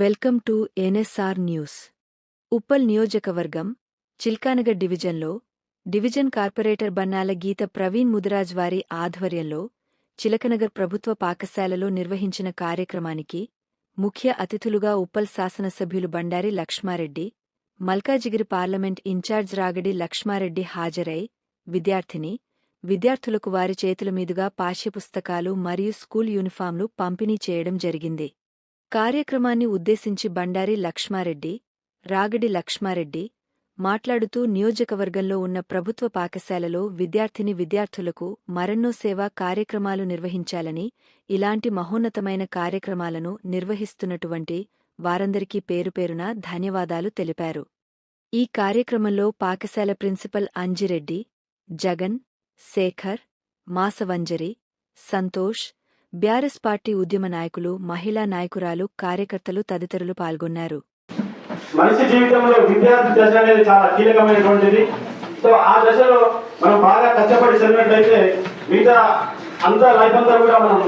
Welcome to NSR news. Uppal నియోజకవర్గం చిల్కానగర్ డివిజన్లో division corporator Bannala Geetha Praveen Mudiraj వారి ఆధ్వర్యంలో చిలకనగర్ ప్రభుత్వ పాకశాలలో నిర్వహించిన కార్యక్రమానికి ముఖ్య అతిథులుగా ఉప్పల్ శాసనసభ్యులు Bandari Lakshma Reddy Malkajgiri parliament in charge Ragadi Lakshma Reddy హాజరై విద్యార్థిని విద్యార్థులకు వారి చేతుల మీదుగా పాఠ్యపుస్తకాలు మరియు స్కూల్ యూనిఫాంలు పంపిణీ చేయడం జరిగింది. కార్యక్రమాన్ని ఉద్దేశించి బండారి లక్ష్మారెడ్డి రాగడి లక్ష్మారెడ్డి మాట్లాడుతూ నియోజకవర్గంలో ఉన్న ప్రభుత్వ పాఠశాలలో విద్యార్థిని విద్యార్థులకు మరెన్నో సేవా కార్యక్రమాలు నిర్వహించాలని ఇలాంటి మహోన్నతమైన కార్యక్రమాలను నిర్వహిస్తున్నటువంటి వారందరికీ పేరుపేరున ధన్యవాదాలు తెలిపారు. ఈ కార్యక్రమంలో పాఠశాల ప్రిన్సిపల్ అంజిరెడ్డి జగన్ శేఖర్ మాసవంజరి సంతోష్ బ్యారెస్ పార్టీ ఉద్యమ నాయకులు మహిళా నాయకురాలు కార్యకర్తలు తదితరులు పాల్గొన్నారు. మనిషి జీవితంలో విద్యార్థి దశ అనేది చాలా కీలకమైనటువంటిది. సో ఆ దశలో మనం బాగా కష్టపడి చదివినట్లయితే మిగతా అంతా లైఫ్ అంతా కూడా మనం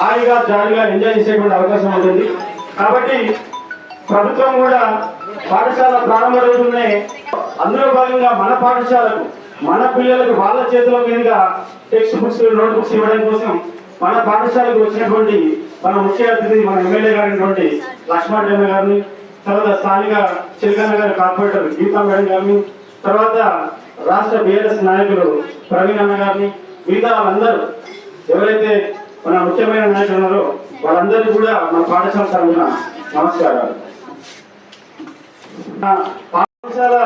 హాయిగా జాలీగా ఎంజాయ్ చేసేటువంటి అవకాశం ఉంటుంది. కాబట్టి ప్రభుత్వం కూడా పాఠశాల ప్రారంభ రోజునే అందులో భాగంగా మన పాఠశాలకు మన పిల్లలకు వాళ్ళ చేతుల మీదుగా టెక్స్ట్ బుక్స్ నోట్ బుక్స్ ఇవ్వడం కోసం మన పాఠశాలకు వచ్చినటువంటి మన ముఖ్య అతిథి మన ఎమ్మెల్యే గారైనటువంటి లక్ష్మణ్ గారిని తర్వాత స్థానిక చిలకన్న గారి కార్పొరేటర్ గీతా మేడం గారిని తర్వాత రాష్ట్ర బిఆర్ఎస్ నాయకులు ప్రవీణ్ అన్న గారిని మిగతా వాళ్ళందరూ ఎవరైతే మన ముఖ్యమైన నాయకులు ఉన్నారో వాళ్ళందరికీ కూడా మన పాఠశాల తరఫున నమస్కారాలు. పాఠశాల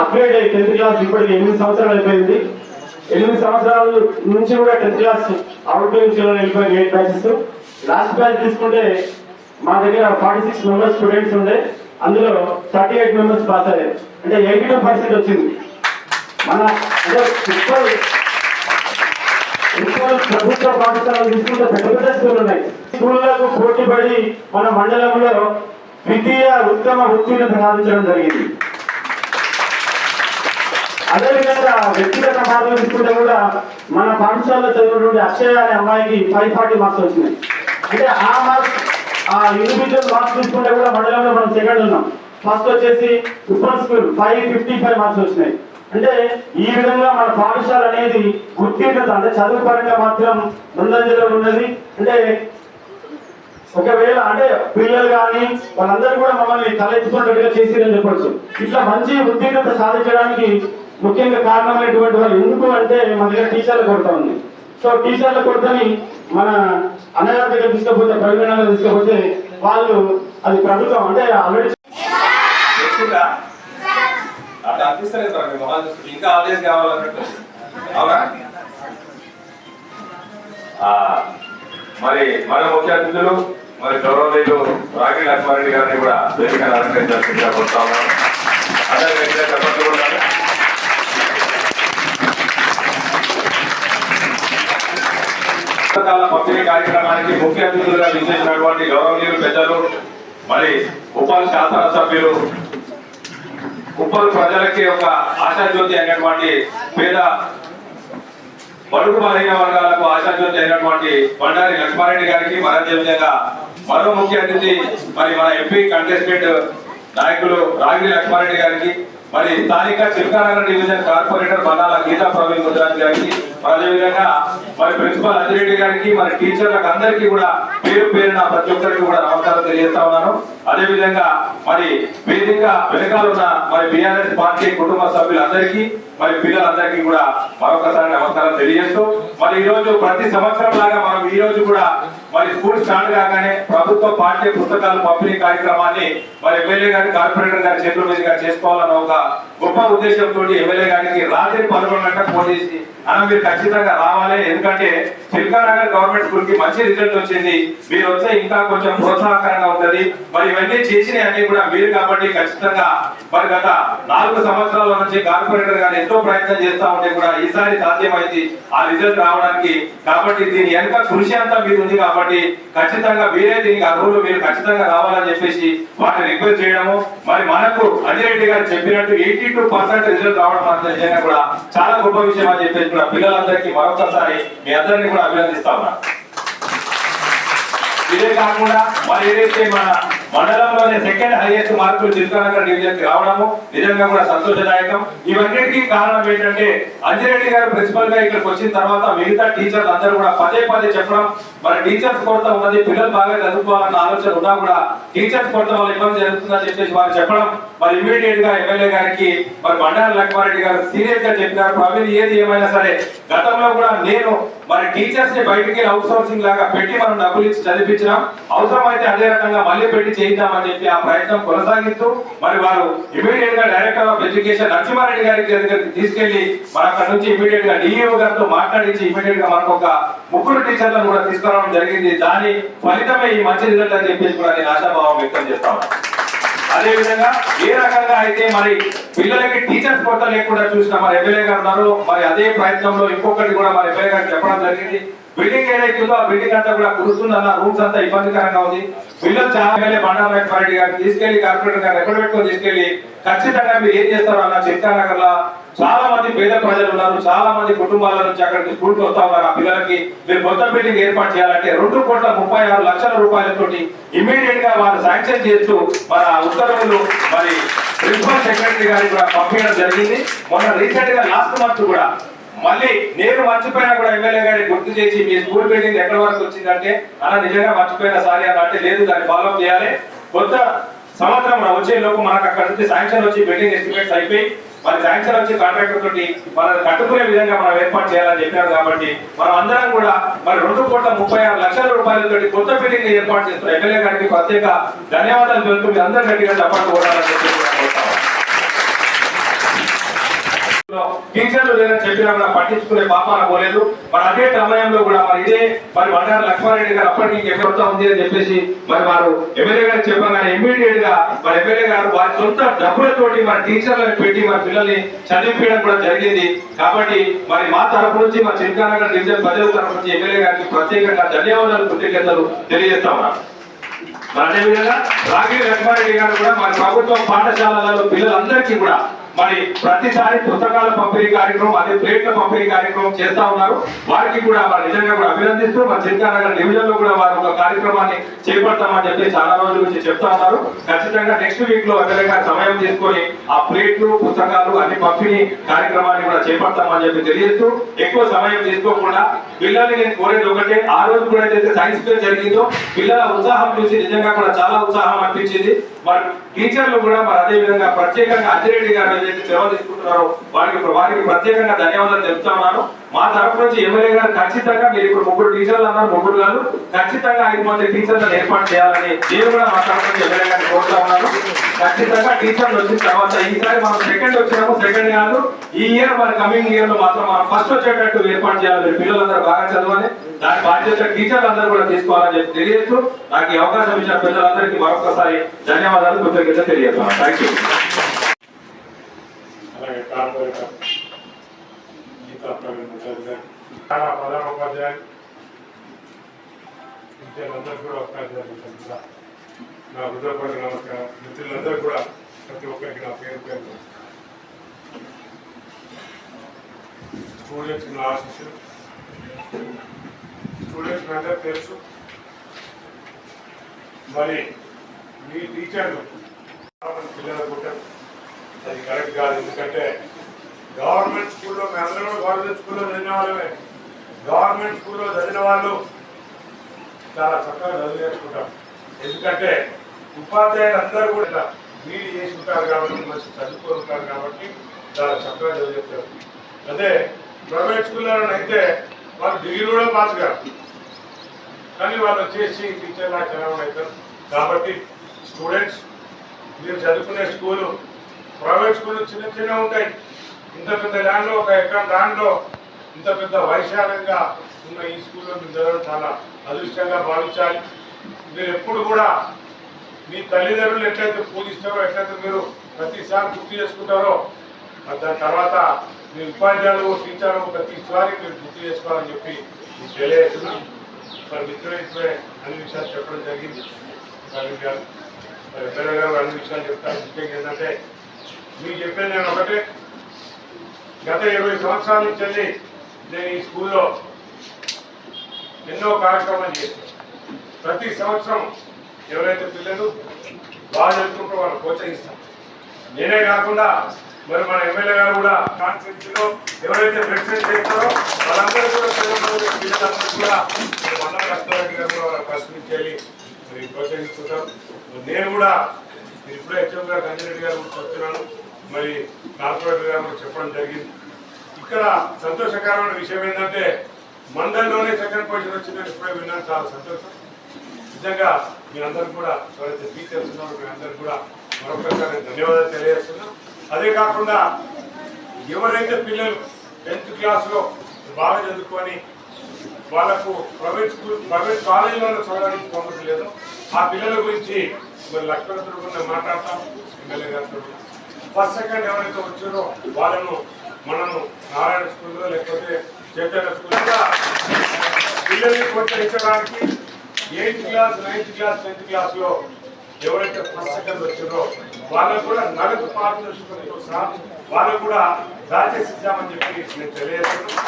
అప్గ్రేడ్ అయ్యి టెన్త్ క్లాస్ ఇప్పటికి ఎనిమిది సంవత్సరాలు అయిపోయింది. ఎనిమిది సంవత్సరాల నుంచి కూడా టెన్త్ క్లాస్ అవుట్ నుంచి వెళ్ళిపోయి ఎయిట్ బ్యాచెస్ లాస్ట్ బ్యాచ్ తీసుకుంటే మా దగ్గర ఫార్టీ సిక్స్ మెంబర్స్ స్టూడెంట్స్ ఉండే. అందులో థర్టీ ఎయిట్ మెంబర్స్ పాస్ అయ్యారు. అంటే ఎయిటీ టూ పర్సెంట్ వచ్చింది. మన అంటే ప్రభుత్వ పాఠశాలలు తీసుకుంటే పెద్ద పెద్ద స్కూల్ ఉన్నాయి. స్కూళ్ళకు పోటీ పడి మన మండలంలో ద్వితీయ ఉత్తమ ఉత్తీర్ణత సాధించడం జరిగింది. అదేవిధంగా వ్యక్తిగత మార్కులు తీసుకుంటే కూడా మన పాఠశాలలో చదివినటువంటి అక్షయ అనే అమ్మాయికి ఫైవ్ ఫార్టీ మార్క్స్ వచ్చినాయి. అంటే ఆ మార్క్స్ ఆ ఇండివిజువల్ మార్క్స్ తీసుకుంటే కూడా మండలంలో మనం సెకండ్ ఉన్నాం. ఫస్ట్ వచ్చేసి Uppal school five fifty five marks వచ్చినాయి. అంటే ఈ విధంగా మన పాఠశాల అనేది ఉత్తీర్ణత అంటే చదువు పరంగా మాత్రం ముందంజలో ఉన్నది. అంటే ఒకవేళ అంటే పిల్లలు కానీ వాళ్ళందరూ కూడా మమ్మల్ని తలెత్తుకున్నట్టుగా చేసిరని చెప్పొచ్చు. ఇట్లా మంచి ఉత్తీర్ణత సాధించడానికి ముఖ్యంగా కారణమైనటువంటి వాళ్ళు ఎందుకు అంటే మన దగ్గర టీచర్లు కొరత ఉంది. సో టీచర్ల కొరతని మన అన్నగారి దగ్గర తీసుకపోతే ప్రవీణ తీసుకపోతే వాళ్ళు అది ప్రభుత్వం అంటే ఆల్రెడీ అట్లా అనిపిస్తలేదు సార్ మొహాలు చూస్తుంటే. ఇంకా ఆలయం కావాలన్నట్టు అవునా? మరి మన ముఖ్య అతిథులు మరి గౌరవనీయులు రాగి లక్ష్మారెడ్డి గారిని కూడా వేదిక అలంకరించాల్సిందిగా కోరుతా ఉన్నాను అందరి దగ్గర చెప్పట్లు కూడా పుస్తకాల పంపిణీ కార్యక్రమానికి ముఖ్య అతిథులుగా విచ్చేసినటువంటి గౌరవనీయులు పెద్దలు మరి ఉప శాసనసభ్యులు ఉప్పల్ ప్రజలకి ఒక ఆశాజ్యోతి అయినటువంటి పేద బడుగు బలహీన వర్గాలకు ఆశాజ్యోతి అయినటువంటి బండారి లక్ష్మారెడ్డి గారికి మరి అదేవిధంగా మరో ముఖ్య అతిథి మరి మన ఎంపీ కంటెస్టెంట్ నాయకులు రాగిరి లక్ష్మారెడ్డి గారికి మరి స్థానిక చిల్కానగర్ డివిజన్ కార్పొరేటర్ బనాల గీతా ప్రవీణ్ గుజరాత్ గారికి అదేవిధంగా మరి ప్రిన్సిపల్ అంజిరెడ్డి గారికి మరి టీచర్లకు అందరికీ కూడా పేరు పేరున ప్రతి ఒక్కరికి కూడా నమస్కారం తెలియజేస్తా ఉన్నాను. అదేవిధంగా మరి వేదిక వెనకాల ఉన్న మరి బిఆర్ఎస్ పార్టీ కుటుంబ సభ్యులందరికీ మరి పిల్లలందరికీ కూడా మరొకసారి నమస్కారం తెలియజేస్తూ మరి ఈ రోజు ప్రతి సంవత్సరం లాగా మనం ఈ రోజు కూడా మరి స్కూల్ స్టార్ట్ కాగానే ప్రభుత్వ పాఠ్య పుస్తకాలు పంపిణీ కార్యక్రమాన్ని మరి ఎమ్మెల్యే గారి కార్పొరేటర్ గారి చేతుల మీదుగా చేసుకోవాలన్న ఒక గొప్ప ఉద్దేశంతో ఎమ్మెల్యే గారికి రాత్రి పదకొండు గంటలకు ఫోన్ చేసి అన్న మీరు ఖచ్చితంగా రావాలి. ఎందుకంటే చిల్కానగర్ గవర్నమెంట్ స్కూల్కి మంచి రిజల్ట్ వచ్చింది. మీరు వస్తే ఇంకా కొంచెం ప్రోత్సాహకరంగా ఉంటది. మరి ఇవన్నీ చేసినవి అన్ని కూడా మీరు కాబట్టి ఖచ్చితంగా మరి గత నాలుగు సంవత్సరాల నుంచి కార్పొరేటర్ గారు ఎంతో ప్రయత్నం చేస్తా ఉంటే కూడా ఈసారి సాధ్యమైంది ఆ రిజల్ట్ రావడానికి. కాబట్టి దీని వెనుక కృషి అంతా మీరు ఉంది కాబట్టి ఖచ్చితంగా మీరే దీనికి అర్హులు. మీరు ఖచ్చితంగా రావాలని చెప్పేసి వాటిని రిక్వెస్ట్ చేయడము. మరి మనకు అంజిరెడ్డి గారు చెప్పినట్టు ఎయిటీ టూ పర్సెంట్ రిజల్ట్ రావడం నిజంగా కూడా చాలా గొప్ప విషయం అని చెప్పేసి కూడా పిల్లలందరికీ మరొకసారి మీ అందరినీ కూడా అభినందిస్తా ఉన్నా. ఇదే కాకుండా మరి ఏదైతే మన మండలంలోనే సెకండ్ హైయెస్ట్ మార్కులు చిత్రనగర్ డివిజన్కి రావడము నిజంగా కూడా సంతోషదాయకం. ఇవన్నిటికీ కారణం ఏంటంటే అంజిరెడ్డి గారు ప్రిన్సిపల్గా ఇక్కడికి వచ్చిన తర్వాత మిగతా టీచర్లు అందరూ కూడా పదే పదే చెప్పడం మరి టీచర్స్ కొరత ఉన్నది పిల్లలు బాగా చదువుకోవాలన్న ఆలోచన ఉన్నా కూడా టీచర్స్ కొరత వల్ల ఇబ్బంది జరుగుతుందని చెప్పేసి వారు చెప్పడం. మరి ఇమీడియట్గా ఎమ్మెల్యే గారికి మరి బండారు లక్మారెడ్డి గారు సీరియస్గా చెప్పినారు. ప్రవీణ్ ఏది ఏమైనా సరే గతంలో కూడా నేను మరి టీచర్స్ని బయటికి అవుట్ సోర్సింగ్ లాగా పెట్టి మనం డబ్బులు ఇచ్చి చదివించినాం అవసరమైతే అదే రకంగా మళ్ళీ పెట్టి చేయిద్దామని చెప్పి ఆ ప్రయత్నం కొనసాగిస్తూ మరి వారు ఇమీడియట్గా డైరెక్టర్ ఆఫ్ ఎడ్యుకేషన్ నరసింహారెడ్డి గారి దగ్గరికి తీసుకెళ్ళి మన అక్కడ నుంచి ఇమీడియట్గా డిఈఓ గారితో మాట్లాడించి ఇమీడియట్గా మనకు ఒక ముగ్గురు టీచర్లను కూడా తీసుకురావడం జరిగింది. దాని ఫలితమే ఈ మంచి రిజల్ట్ అని చెప్పేసి కూడా నేను ఆశాభావం వ్యక్తం చేస్తాను అదే విధంగా ఏ రకంగా అయితే మరి పిల్లలకి టీచర్స్ కొత్త లేకుండా చూసిన మరి ఎమ్మెల్యే గారు ఉన్నారు మరి అదే ప్రయత్నంలో ఇంకొకటి కూడా మరి ఎమ్మెల్యే గారు చెప్పడం జరిగింది. బిల్డింగ్ ఏదైతే ఉందో ఆ బిల్డింగ్ అంతా కూడా కురుస్తుందన్న రూమ్స్ అంతా ఇబ్బందికరంగా ఉంది. పిల్లలు చాలా బండారు లక్ష్మారెడ్డి గారు తీసుకెళ్ళి కార్పొరేటర్ గారు ఎక్కడ పెట్టుకొని తీసుకెళ్ళి ఖచ్చితంగా మీరు ఏం చేస్తారో అన్న చిత్కా నగర్ చాలా మంది పేద ప్రజలు ఉన్నారు. చాలా మంది కుటుంబాల నుంచి అక్కడికి స్కూల్కి వస్తా ఉన్నారు. ఆ పిల్లలకి మీరు కొత్త బిల్డింగ్ ఏర్పాటు చేయాలంటే రెండు కోట్ల ముప్పై ఆరు లక్షల రూపాయలతోటి ఇమీడియట్గా వారు శాంక్షన్ చేస్తూ మన ఉత్తర్వులు మరి ప్రిన్సిపల్ సెక్రటరీ గారికి కూడా పంపించడం జరిగింది. మొన్న రీసెంట్గా లాస్ట్ మంత్ కూడా మళ్ళీ నేను మర్చిపోయినా కూడా ఎమ్మెల్యే గారిని గుర్తు చేసి మీ స్కూల్ బిల్డింగ్ ఎక్కడ వరకు వచ్చిందంటే అలా నిజంగా మర్చిపోయినా సారీ అని అంటే లేదు దాన్ని ఫాలో చేయాలి. కొత్త సంవత్సరం వచ్చే లోపు మనకు అక్కడ నుంచి శాంక్షన్ వచ్చి బిల్డింగ్ ఎస్టిమేట్స్ అయిపోయి మరి శాంక్షన్ వచ్చి కాంట్రాక్టర్ తోటి మనం కట్టుకునే విధంగా మనం ఏర్పాటు చేయాలని చెప్పారు కాబట్టి మనం అందరం కూడా మరి రెండు కోట్ల ముప్పై ఆరు లక్షల రూపాయలతో కొత్త బిల్డింగ్ ఏర్పాటు చేస్తున్న ఎమ్మెల్యే గారికి ప్రత్యేక ధన్యవాదాలు తెలుపుతూ మీ అందరూ గట్టిగా చెప్పండి కోరాలని చెప్పి కూడా కోరుతా ఉన్నాను. టీచర్లు లేదని చెప్పినా కూడా పట్టించుకునే పాపాన పోలేదు. మరి అదే సమయంలో కూడా మరి ఇదే మరి బండారు లక్ష్మారెడ్డి గారు అప్పటికి ఎక్కడ ఉంది అని చెప్పేసి మరి వారు ఎమ్మెల్యే గారు చెప్పగానే ఇమ్మీడియట్గా మరి ఎమ్మెల్యే గారు వారి సొంత డబ్బులతోటి మరి టీచర్లను పెట్టి మరి పిల్లల్ని చదివించడం కూడా జరిగింది. కాబట్టి మరి మా తరపు నుంచి మా చింతానగర్ డివిజన్ ప్రజల తరపు నుంచి ఎమ్మెల్యే గారికి ప్రత్యేకంగా ధన్యవాదాలు కృతజ్ఞతలు తెలియజేస్తా ఉన్నాను మరి అదేవిధంగా రాగి లక్ష్మారెడ్డి గారు కూడా మరి ప్రభుత్వ పాఠశాలలో పిల్లలందరికీ కూడా మరి ప్రతిసారి పుస్తకాల పంపిణీ కార్యక్రమం అదే ప్లేట్ల పంపిణీ కార్యక్రమం చేస్తా ఉన్నారు. వారికి కూడా వారు నిజంగా కూడా అభినందిస్తూ మన చిల్కానగర్ డివిజన్లో కూడా వారు ఒక కార్యక్రమాన్ని చేపడతామని చెప్పి చాలా రోజుల నుంచి చెప్తా ఉన్నారు. ఖచ్చితంగా నెక్స్ట్ వీక్లో ఎమ్మెల్యేగా సమయం తీసుకొని ఆ ప్లేట్లు పుస్తకాలు అన్ని పంపిణీ కార్యక్రమాన్ని కూడా చేపడతామని చెప్పి తెలియజేస్తూ ఎక్కువ సమయం తీసుకోకుండా పిల్లల్ని నేను కోరేది ఒకటే ఆ రోజు కూడా ఏదైతే సైన్స్ ఫేర్ జరిగిందో పిల్లల ఉత్సాహం చూసి నిజంగా కూడా చాలా ఉత్సాహం అనిపించింది. మరి టీచర్లు కూడా మరి అదే విధంగా ప్రత్యేకంగా అజిరెడ్డి గారు చేసి సేవ తీసుకుంటున్నారో వారికి వారికి ప్రత్యేకంగా ధన్యవాదాలు చెప్తా ఉన్నాను. మా తరపు నుంచి ఎమ్మెల్యే గారు ఖచ్చితంగా మీరు ఇప్పుడు ముగ్గురు టీచర్లు అన్నారు ముగ్గురు గారు ఖచ్చితంగా ఐదు మంది టీచర్లను ఏర్పాటు చేయాలని నేను కూడా మా తరఫు నుంచి ఎమ్మెల్యే గారిని కోరుతా ఉన్నాను. ఖచ్చితంగా టీచర్లు వచ్చిన తర్వాత ఈసారి మనం సెకండ్ వచ్చినాము సెకండ్ కాదు ఈ ఇయర్ మరి కమింగ్ ఇయర్లో మాత్రం మనం ఫస్ట్ వచ్చేటట్టు ఏర్పాటు చేయాలి మీరు పిల్లలందరూ బాగా చదవాలి. దాని బాధ్యత టీచర్లు అందరూ కూడా తీసుకోవాలని చెప్పి తెలియజేస్తూ నాకు ఈ అవకాశం ఇచ్చిన పిల్లలందరికీ మరొకసారి ధన్యవాదాలు కృతజ్ఞత తెలియజేస్తున్నాను. Thank you corporator Geeta Praveen Mukherjee చాలా ప్రధాన ఉపాధ్యాయులు విద్యార్థులందరూ కూడా ఉపాధ్యాయులు నా హృదయపూర్వక నమస్కారం మిత్రులందరూ కూడా ప్రతి ఒక్కరికి నా పేరు పేరు స్టూడెంట్స్ నా ఆశిస్సులు స్టూడెంట్స్ అందరూ తెలుసు మరి మీ టీచర్లు పిల్లలు పుట్టారు అది కరెక్ట్ కాదు ఎందుకంటే గవర్నమెంట్ స్కూల్లో మేమందరం కూడా గవర్నమెంట్ స్కూల్లో చదివిన వాళ్ళమే. గవర్నమెంట్ స్కూల్లో చదివిన వాళ్ళు చాలా చక్కగా చదివేసుకుంటారు ఎందుకంటే ఉపాధ్యాయులు అందరూ కూడా బీడీ చేసి ఉంటారు కాబట్టి మంచి చదువుకొని ఉంటారు కాబట్టి చాలా చక్కగా చదివేస్తారు అదే ప్రైవేట్ స్కూల్లో అయితే వాళ్ళు డిగ్రీ కూడా పాస్ కాదు కానీ వాళ్ళు వచ్చేసి టీచర్లా చదవడం అవుతారు కాబట్టి స్టూడెంట్స్ మీరు చదువుకునే స్కూలు ప్రైవేట్ స్కూల్ చిన్న చిన్న ఉంటాయి. ఇంత పెద్ద ల్యాండ్లో ఒక ఎకరం ల్యాండ్లో ఇంత పెద్ద వైశాలంగా ఉన్న ఈ స్కూల్లో మీరు చదవడం చాలా అదృష్టంగా భావించాలి. మీరు ఎప్పుడు కూడా మీ తల్లిదండ్రులు ఎట్లయితే పూజిస్తారో ఎట్లయితే మీరు ప్రతిసారి గుర్తు చేసుకుంటారో దాని తర్వాత మీ ఉపాధ్యాయులు టీచర్లు ప్రతిసారి మీరు గుర్తు చేసుకోవాలని చెప్పి మీకు తెలియజేస్తున్నాం. మరి మిత్రులు ఇప్పుడే అన్ని విషయాలు చెప్పడం జరిగింది. ప్రవీణ్ మరి ఎమ్మెల్యే గారు అన్ని విషయాలు చెప్తారు. ముఖ్యంగా ఏంటంటే మీకు చెప్పేది నేను ఒకటే. గత ఇరవై సంవత్సరాల నుంచి వెళ్ళి నేను ఈ స్కూల్లో ఎన్నో కార్యక్రమాలు చేశాను. ప్రతి సంవత్సరం ఎవరైతే పిల్లలు బాగా చదువుకుంటూ వాళ్ళు ప్రోత్సహిస్తాం నేనే కాకుండా మరి మన ఎమ్మెల్యే గారు కూడా కాన్స్టిట్యూన్సీ ఎవరైతే ప్రెసిడెంట్ చేస్తారో వాళ్ళందరూ కూడా పిల్లలందరూ పిల్లలందరూ కూడా మన మండల గారు కూడా వాళ్ళకి ప్రశ్నించాలి మరి ప్రోత్సహిస్తుంటారు. నేను కూడా మీరు ఇప్పుడే హెచ్ఎం గారు గంజిరెడ్డి గారు చెప్తున్నాను. మరి కార్పొరేటర్ గారు చెప్పడం జరిగింది. ఇక్కడ సంతోషకరమైన విషయం ఏంటంటే మండలంలోనే సెకండ్ పొజిషన్ వచ్చిందని ఇప్పుడే విన్నాను. చాలా సంతోషం. నిజంగా మీ అందరికి కూడా ఎవరైతే టీచర్స్ ఉన్నారో మీ అందరికి కూడా మరొకసారి ధన్యవాదాలు తెలియజేస్తున్నాం. అదే కాకుండా ఎవరైతే పిల్లలు టెన్త్ క్లాస్లో బాగా చదువుకొని వాళ్ళకు ప్రైవేట్ స్కూల్ ప్రైవేట్ కాలేజీలలో చదవడానికి లేదు. ఆ పిల్లల గురించి మరి లక్ష్మణ్ కూడా మాట్లాడతాం. ఎమ్మెల్యే గారితో ఫస్ట్ సెకండ్ ఎవరైతే వచ్చారో వాళ్ళను మనము నారాయణ స్కూల్లో లేకపోతే చైతన్య స్కూల్లో పిల్లల్ని ప్రోత్సహించడానికి eighth class ninth class tenth క్లాస్లో ఎవరైతే ఫస్ట్ సెకండ్ వచ్చారో వాళ్ళకు కూడా నగదు పారదర్శకతతో సహా వాళ్ళకు కూడా బ్యాచెస్ ఇచ్చామని చెప్పి నేను తెలియజేస్తున్నాను.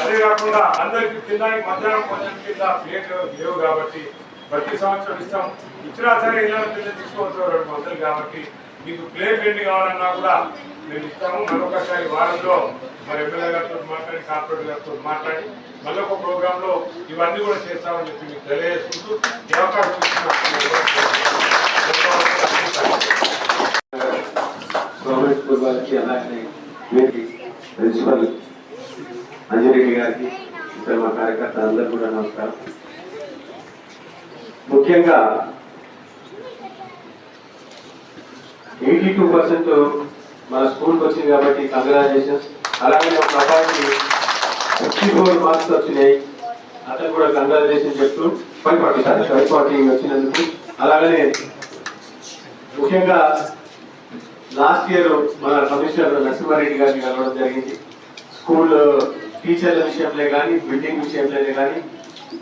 అదే కాకుండా అందరికీ తినడానికి మధ్యాహ్నం కొంచెం కింద ప్లేట్ లేవు కాబట్టి ప్రతి సంవత్సరం ఇస్తాం. ఇచ్చినా సరే ఇలా పిల్లలు తీసుకోవచ్చు రెండు వందలు కాబట్టి మీకు ప్లే ఎన్ని కావాలన్నా కూడా మేము ఇస్తాము. మరొకసారి వారంలో మరి ఎమ్మెల్యే గారితో మాట్లాడి కార్పొరేటర్ గారితో మాట్లాడి మళ్ళీ ఒక ప్రోగ్రామ్లో ఇవన్నీ కూడా చేస్తామని చెప్పి మీకు తెలియజేసుకుంటూ ఈ అవకాశం గవర్నమెంట్ ప్రిన్సిపల్ అంజరెడ్డి గారికి ఇతర మా కార్యకర్త అందరూ కూడా నమస్కారం ముఖ్యంగా ఎయిటీ టూ పర్సెంట్ మన స్కూల్కి వచ్చింది కాబట్టి కంగ్రాచులేషన్స్. అలాగే ఒక అబ్బాయికి ఫిఫ్టీ ఫోర్ మార్క్స్ వచ్చినాయి. అతను కూడా కంగ్రాచులేషన్ చెప్తూ five forty sir five forty వచ్చినందుకు. అలాగనే ముఖ్యంగా లాస్ట్ ఇయర్ మన కమిషనర్ నరసింహారెడ్డి గారిని కలవడం జరిగింది. స్కూల్ టీచర్ల విషయంలో కానీ బిల్డింగ్ విషయంలోనే కానీ.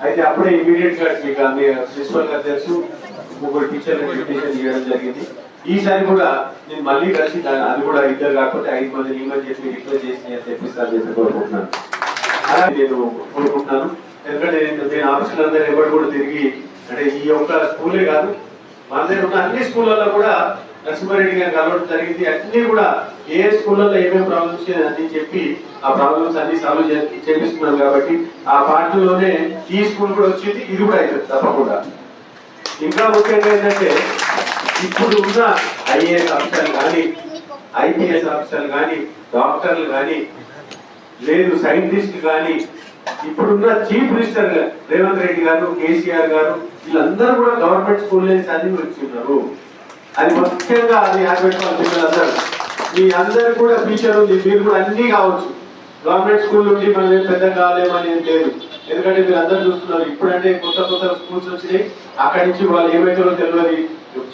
అయితే అప్పుడే ఇమీడియట్గా మీకు మీ ప్రిన్సిపల్ గారు తెలుసు. ముగ్గురు టీచర్లకు ఇన్విటేషన్ చేయడం జరిగింది. ఈసారి కూడా నేను మళ్ళీ కలిసి అది కూడా ఇద్దరు కాకపోతే ఐదు మంది ఇవ్వని చేసి రిక్వెస్ట్ చేసి నేను తెప్పిస్తాను చెప్పి కోరుకుంటున్నాను. అలాగే నేను కోరుకుంటున్నాను. ఎందుకంటే నేను ఆఫీసులు అందరూ ఎవరు కూడా తిరిగి అంటే ఈ యొక్క స్కూలే కాదు మన దగ్గర ఉన్న అన్ని స్కూళ్ళల్లో కూడా నరసింహారెడ్డి గారు కలవడం జరిగింది. అన్ని కూడా ఏ స్కూళ్ళల్లో ఏమేమి ప్రాబ్లమ్స్ అని చెప్పి ఆ ప్రాబ్లమ్స్ అన్ని సాల్వ్ చేపిస్తున్నాం కాబట్టి ఆ పార్టీలోనే ఈ స్కూల్ కూడా వచ్చింది ఇది కూడా అవుతుంది తప్పకుండా. ఇంకా ముఖ్యంగా ఏంటంటే ఇప్పుడు ఉన్న ఐఏఎస్ ఆఫీసర్లు కానీ ఐపీఎస్ ఆఫీసర్లు కానీ డాక్టర్లు కానీ లేదు సైంటిస్ట్ కానీ ఇప్పుడున్న చీఫ్ మినిస్టర్ రేవంత్ రెడ్డి గారు కేసీఆర్ గారు వీళ్ళందరూ కూడా గవర్నమెంట్ స్కూల్లో చదివి వచ్చిన్నారు అది ముఖ్యంగా అది ఆడబెట్టుకోవాలి పిల్లలందరూ. మీ అందరు కూడా ఫ్యూచర్ ఉంది మీరు కూడా అన్నీ కావచ్చు. గవర్నమెంట్ స్కూల్ నుండి మనం ఏం పెద్ద కాలేమని ఏం లేదు. ఎందుకంటే మీరు అందరూ చూస్తున్నారు ఇప్పుడంటే కొత్త కొత్త స్కూల్స్ వచ్చినాయి. అక్కడి నుంచి వాళ్ళు ఏమైతారో తెలియదు.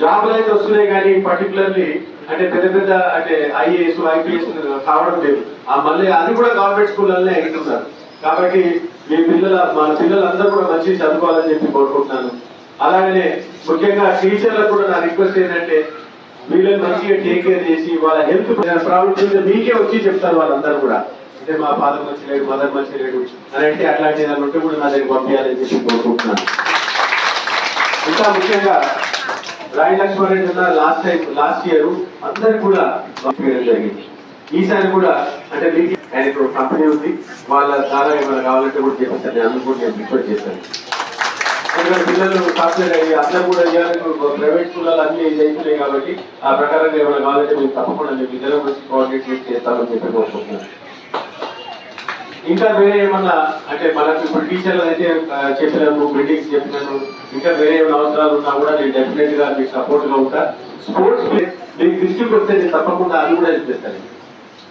జాబ్లు అయితే వస్తున్నాయి కానీ పర్టికులర్లీ అంటే పెద్ద పెద్ద అంటే ఐఏఎస్ ఐపీఎస్ కావడం లేదు. ఆ మళ్ళీ అది కూడా గవర్నమెంట్ స్కూళ్ళనే ఎగుతున్నారు కాబట్టి మీ పిల్లల మన పిల్లలందరూ కూడా మంచిగా చదువుకోవాలని చెప్పి కోరుకుంటున్నాను. అలాగనే ముఖ్యంగా టీచర్లకు కూడా నా రిక్వెస్ట్ ఏంటంటే వీళ్ళని మంచిగా టేక్ కేర్ చేసి వాళ్ళ హెల్త్ ప్రాబ్లమ్స్ మీకే వచ్చి చెప్తారు వాళ్ళందరూ కూడా. అంటే మా ఫాదర్ మంచి లేడు మదర్ మంచి లేడు అని అంటే అట్లాంటి ఏదైనా ఉంటే కూడా నా దగ్గర పంపించాలని చెప్పి కోరుకుంటున్నాను. ఇంకా ముఖ్యంగా రాయలక్ష్మారెడ్డి ఉన్న లాస్ట్ టైం లాస్ట్ ఇయర్ అందరికి కూడా పంపించడం జరిగింది. ఈసారి కూడా అంటే మీకు ఆయన ఇప్పుడు కంపెనీ ఉంది. వాళ్ళ ద్వారా ఏమైనా కావాలంటే కూడా చేపిస్తాను నేను అందుకు కూడా నేను రిక్వెస్ట్ చేశాను. ఎందుకంటే పిల్లలు సాఫ్ట్వేర్ అయ్యి అందరూ కూడా ప్రైవేట్ స్కూళ్ళలో అన్ని ఇది కాబట్టి ఆ ప్రకారంగా ఏమైనా కావాలంటే మేము తప్పకుండా మీ పిల్లల గురించి కోఆర్డినేట్ చేస్తామని చెప్పి కోరుకుంటున్నాను. ఇంకా వేరే ఏమన్నా అంటే మనకు ఇప్పుడు టీచర్లు అయితే ఆ, చెప్పినాను బిల్డింగ్స్ చెప్పినాను ఇంకా వేరే ఏమైనా అవసరాలు ఉన్నా కూడా నేను డెఫినెట్గా మీకు సపోర్ట్గా ఉంటా. స్పోర్ట్స్ మీకు దృష్టికి వస్తే నేను తప్పకుండా అది కూడా చెప్పేస్తాను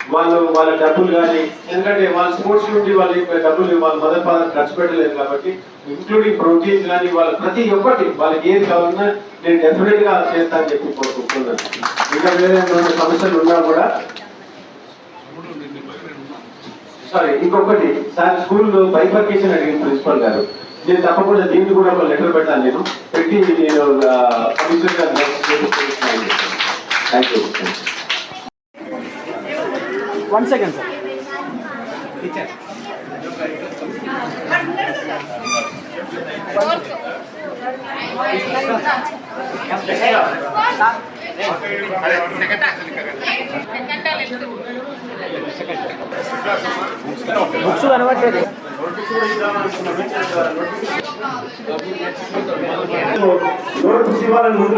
వాళ్ళు వాళ్ళ డబ్బులు కానీ ఎందుకంటే వాళ్ళ స్పోర్ట్స్ నుండి వాళ్ళ డబ్బులు వాళ్ళ మదర్ ఫాదర్ ఖర్చు పెట్టలేదు కాబట్టి ఇంక్లూడింగ్ ప్రోటీన్ కానీ వాళ్ళ ప్రతి ఒక్కటి వాళ్ళకి ఏది కావాలన్నా నేను డెఫినెట్గా చేస్తానని చెప్పి కోరుకుంటున్నాను. ఇంకా వేరే సమస్యలు ఉన్నా కూడా సారీ ఇంకొకటి సార్ స్కూల్లో బైఫర్కేషన్ అడిగింది ప్రిన్సిపల్ గారు. నేను తప్పకుండా దీన్ని కూడా ఒక లెటర్ పెట్టాను నేను. పెట్టి నేను కమిషనర్ గారు thank you one second sir books కనబట్టేది notice ఇవ్వాలని ముందు